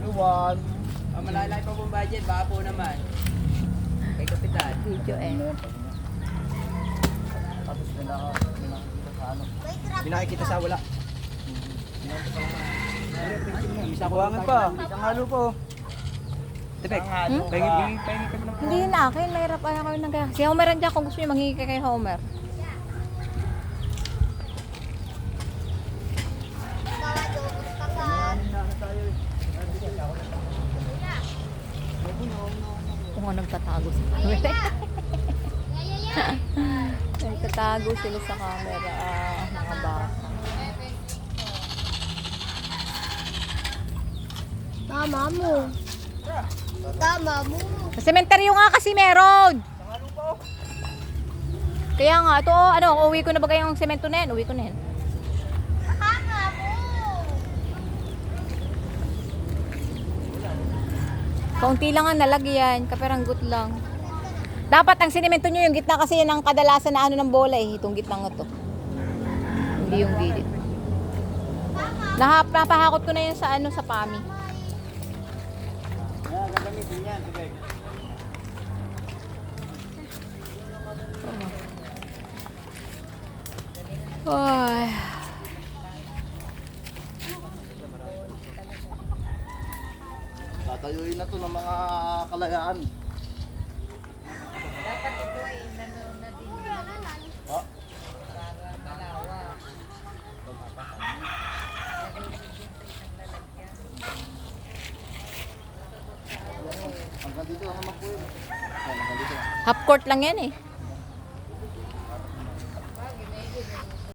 Iwan. Ah, malalaki pa pong budget, baka po naman. Kay Kapitan. Video eh. Tapos nila ako. Nakikita sa ano. Nakikita sa wala. Isang Buwangan pa. Isang halo po. Tepek, Hmm? pahingin, pahingin, pahingin kami ng Hindi yun akin, mahirap ayaw kami ng kaya. Si Homer andyan kung gusto niyo manghingi ka kay Homer. Ano nagtatago sa camera. nagtatago sila sa camera, ah, mga bata. Tama mo. Tama mo. Sa sementeryo nga kasi meron. Kaya nga, ito, oh, ano, uwi ko na ba kayong semento na yan? Uwi ko na yan. Tama mo. Kaunti lang ang nalagyan, kaperanggot lang. Dapat ang sinemento nyo yung gitna kasi yan ang kadalasan na ano ng bola eh. Itong gitna nga to. Hindi yung gilid. Napahakot ko na yan sa ano, sa pami. Yan, gagamitin yan. Tibek. Ay. Tatayuin na to ng mga kalayaan. Ah. Hanggang dito lang naman po yun. Ay, hanggang dito lang. Half court lang yan eh.